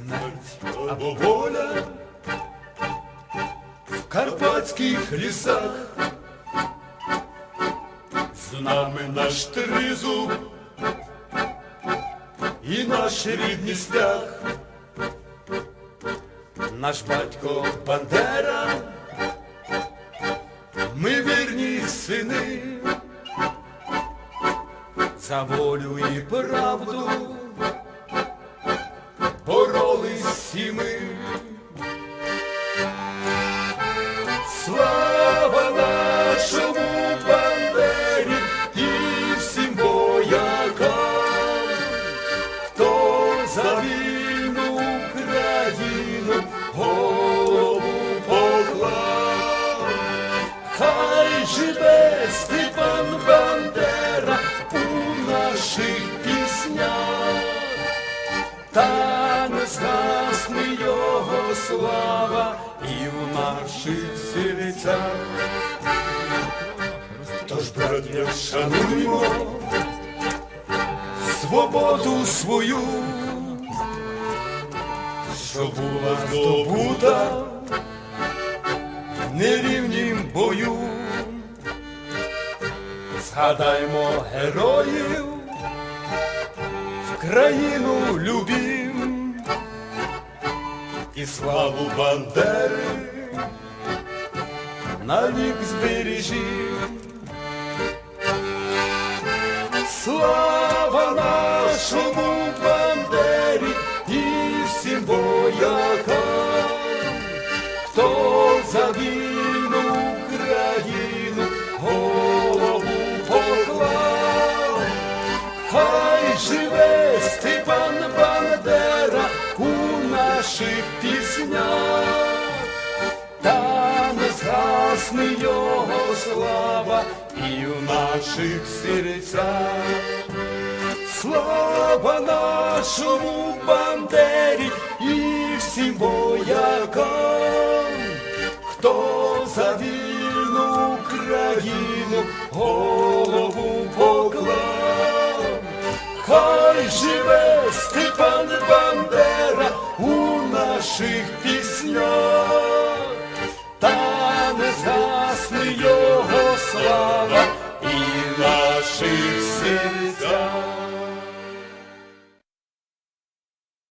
смерть або воля в карпатських лісах. З нами наш тризуб і наш рідний стяг, наш батько Бандера, ми вірні сини, за волю і правду за вільну Україну голову поклав, хай живе Степан Бандера у наших піснях. Та не згасне його слава і в наших серцях. Тож, браття, шануймо свободу свою, що була здобута в нерівнім бою. Згадаймо героїв в країну любім і славу Бандери навік збережім. Слава нашому за вільну Україну голову поклав. Хай живе Степан Бандера у наших піснях, та не згасне його слава і в наших серцях. Слава нашому Бандері і всім воякам, за вільну Україну голову поклав, хай живе Степан Бандера у наших піснях, та не згасне його слава і наших серця.